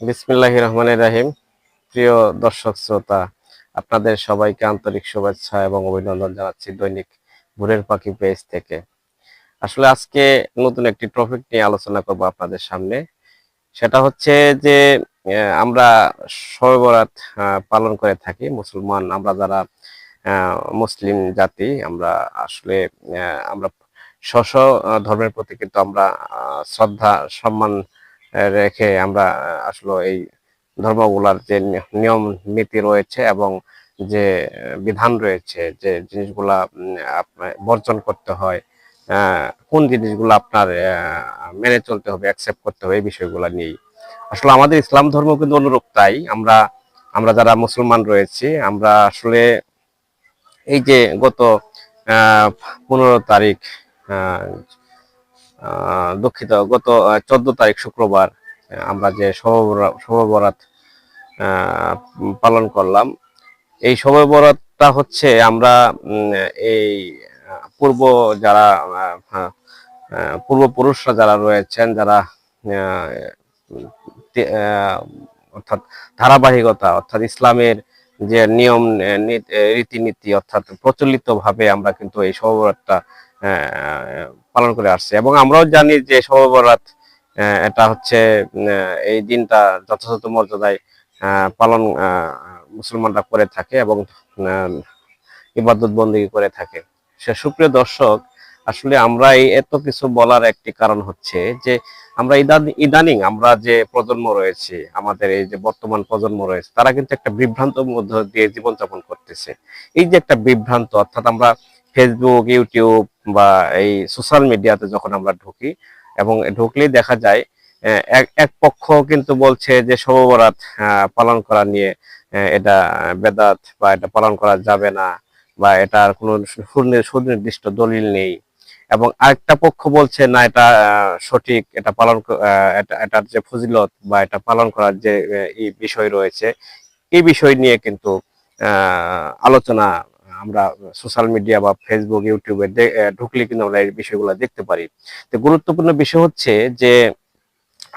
বিসমিল্লাহ রহমান রাহিম। প্রিয় দর্শক শ্রোতা আপনাদের সবাইকে আন্তরিক শুভেচ্ছা এবং অভিনন্দন জানাচ্ছি দৈনিক ভোরের পাখি পেজ থেকে। আসলে আজকে নতুন একটি টপিক নিয়ে আলোচনা করব আপনাদের সামনে। সেটা হচ্ছে যে আমরা শবে বরাত আহ, পালন করে থাকি মুসলমান। আমরা যারা মুসলিম জাতি আমরা আসলে আমরা স্ব ধর্মের প্রতি কিন্তু আমরা শ্রদ্ধা সম্মান রেখে আমরা আসলে এই ধর্মগুলার যে নিয়ম নীতি রয়েছে এবং যে বিধান রয়েছে যে জিনিসগুলা বর্জন করতে হয় কোন জিনিসগুলো আপনার মেনে চলতে হবে অ্যাকসেপ্ট করতে হবে, এই বিষয়গুলো নিয়েই। আসলে আমাদের ইসলাম ধর্ম কিন্তু অনুরূপ তাই। আমরা আমরা যারা মুসলমান রয়েছি, আমরা আসলে এই যে গত পনেরো তারিখ দুঃখিত গত চোদ্দ তারিখ শুক্রবার আমরা যে শবে বরাত পালন করলাম এই শবে বরাতটা হচ্ছে আমরা এই পূর্ব যারা পূর্বপুরুষরা যারা রয়েছেন যারা অর্থাৎ ধারাবাহিকতা অর্থাৎ ইসলামের যে নিয়ম নীতি- রীতিনীতি অর্থাৎ প্রচলিত ভাবে আমরা কিন্তু এই শবে বরাতটা আহ, পালন করে আসছে। এবং আমরাও জানি যে শবে বরাত আহ, এটা হচ্ছে এই দিনটা যথাযথ মর্যাদায় পালন মুসলমানরা করে থাকে এবং ইবাদত বন্দী করে থাকে। সে সুপ্রিয় দর্শক আসলে আমরা এই এত কিছু বলার একটি কারণ হচ্ছে যে আমরা ইদান- ইদানিং আমরা যে প্রজন্ম রয়েছে আমাদের এই যে বর্তমান প্রজন্ম রয়েছে তারা কিন্তু একটা বিভ্রান্ত মধ্য দিয়ে জীবনযাপন করতেছে। এই যে একটা বিভ্রান্ত অর্থাৎ আমরা ফেসবুক ইউটিউব বা এই সোশ্যাল মিডিয়াতে যখন আমরা ঢুকি এবং ঢুকলেই দেখা যায় এক পক্ষ কিন্তু বলছে যে শবে পালন করা নিয়ে এটা বেদাত বা এটা পালন করা যাবে না বা এটার কোনো সুনি- সুনির্দিষ্ট দলিল নেই এবং আরেকটা পক্ষ বলছে, না, এটা সঠিক, এটা পালন এটা, এটার যে ফজিলত বা এটা পালন করার যে বিষয় রয়েছে, এই বিষয় নিয়ে কিন্তু আলোচনা আমরা সোশ্যাল মিডিয়া বা ফেসবুক ইউটিউবে ঢুকলে কিন্তু আমরা এই বিষয়গুলো দেখতে পারি। তো গুরুত্বপূর্ণ বিষয় হচ্ছে যে,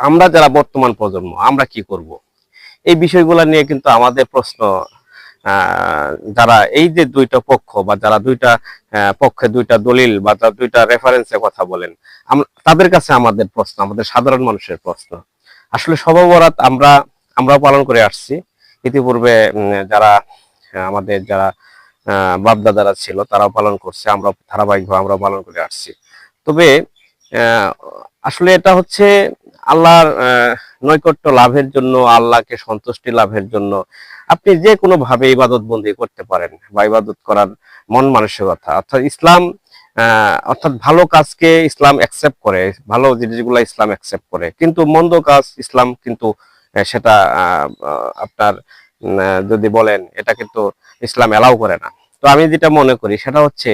আমরা যারা বর্তমান প্রজন্ম, আমরা কি করব? এই বিষয়গুলো নিয়ে কিন্তু আমাদের প্রশ্ন যারা এই যে দুইটা পক্ষ বা যারা দুইটা পক্ষে দুইটা দলিল বা যারা দুইটা রেফারেন্সের কথা বলেন তাদের কাছে আমাদের প্রশ্ন, আমাদের সাধারণ মানুষের প্রশ্ন। আসলে শবে আমরা আমরা পালন করে আসছি। ইতিপূর্বে যারা, আমাদের যারা বাপদাদারা ছিল, তারাও পালন করছে আমরা ধারাবাহিকভাবে আমরাও পালন করে আসছি। তবে আসলে এটা হচ্ছে আল্লাহর নৈকট্য লাভের জন্য, আল্লাহকে সন্তুষ্টি লাভের জন্য। আপনি যে কোনো ভাবে ইবাদত বন্দি করতে পারেন বা ইবাদত করার মন মানসিকতা। অর্থাৎ ইসলাম অর্থাৎ ভালো কাজকে ইসলাম অ্যাকসেপ্ট করে, ভালো জিনিসগুলো ইসলাম অ্যাকসেপ্ট করে। কিন্তু মন্দ কাজ ইসলাম কিন্তু সেটা আপনার যদি বলেন, এটা কিন্তু ইসলাম এলাও করে না। তো আমি যেটা মনে করি, সেটা হচ্ছে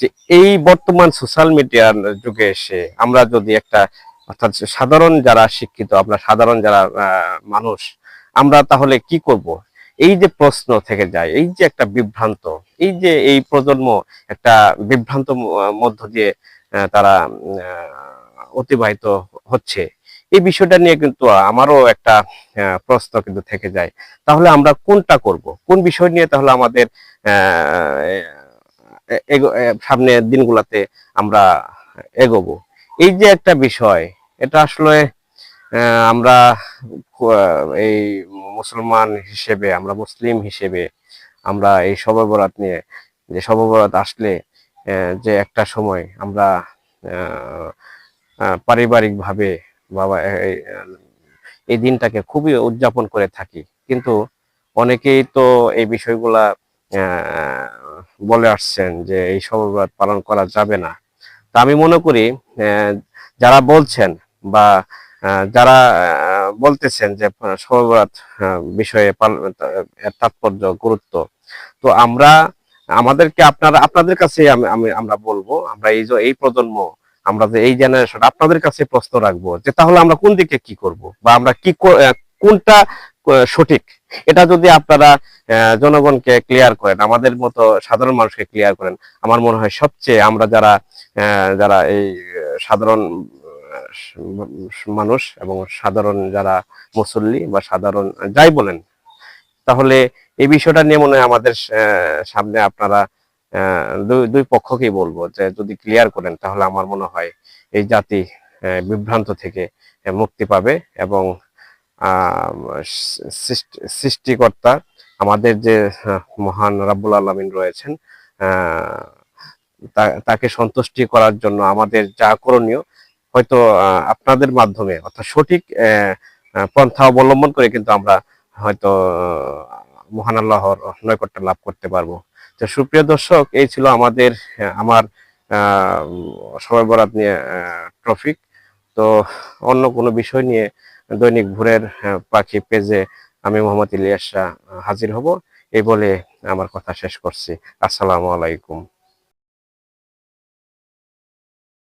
যে এই বর্তমান সোশ্যাল মিডিয়ার যুগে এসে আমরা যদি একটা, অর্থাৎ সাধারণ যারা শিক্ষিত, আমরা সাধারণ যারা মানুষ, আমরা তাহলে কি করব? এই যে প্রশ্ন থেকে যায়, এই যে একটা বিভ্রান্ত, এই যে এই প্রজন্ম একটা বিভ্রান্ত মধ্য দিয়ে তারা অতিবাহিত হচ্ছে এই বিষয়টা নিয়ে কিন্তু আমারও একটা প্রশ্ন কিন্তু থেকে যায়। তাহলে আমরা কোনটা করব? কোন বিষয় নিয়ে তাহলে আমাদের সামনের দিনগুলোতে আমরা এগোবো? এই যে একটা বিষয়, এটা আসলে আমরা এই মুসলমান হিসেবে, আমরা মুসলিম হিসেবে, আমরা এই শবে বরাত নিয়ে, যে শবে বরাত আসলে যে একটা সময় আমরা পারিবারিক ভাবে বাবা এই দিনটাকে খুবই উদযাপন করে থাকি। কিন্তু অনেকেই তো এই বিষয়গুলা বলে আসছেন যে এই শবে পালন করা যাবে না। তা আমি মনে করি যারা বলছেন বা যারা বলতেছেন যে শবে বিষয়ে তাৎপর্য, গুরুত্ব, তো আমরা আমাদেরকে আপনারা, আপনাদের কাছে আমি- আমরা বলব, আমরা এই যে, এই প্রজন্ম আমরা যে এই জেনারেশন আপনাদের কাছে প্রশ্ন রাখব যে তাহলে আমরা কোন দিকে কি করব? বা আমরা কি কোনটা সঠিক? এটা যদি আপনারা জনগণকে ক্লিয়ার করেন, আমাদের মতো সাধারণ মানুষকে ক্লিয়ার করেন, আমার মনে হয় সবচেয়ে আমরা যারা যারা এই সাধারণ মানুষ এবং সাধারণ যারা মুসল্লি বা সাধারণ, যাই বলেন, তাহলে এই বিষয়টা নিয়ে মনে হয় আমাদের সামনে আপনারা দুই পক্ষকেই বলব যে যদি ক্লিয়ার করেন তাহলে আমার মনে হয় এই জাতি বিভ্রান্ত থেকে মুক্তি পাবে এবং সৃষ্টিকর্তা আমাদের যে মহান রাব্বুল আলামিন রয়েছেন তাকে সন্তুষ্টি করার জন্য আমাদের যা করণীয় হয়তো আপনাদের মাধ্যমে অর্থাৎ সঠিক পন্থা অবলম্বন করে কিন্তু আমরা হয়তো মহান আল্লাহর নৈকট্য লাভ করতে পারব। তো সুপ্রিয় দর্শক, এই ছিল আমাদের আমার সবাই বরাত নিয়ে ট্রফিক। তো অন্য কোনো বিষয় নিয়ে দৈনিক ভোরের পাখি পেজে আমি মোহাম্মদ ইলিয়াস হাজির হব। এই বলে আমার কথা শেষ করছি। আসসালামু আলাইকুম।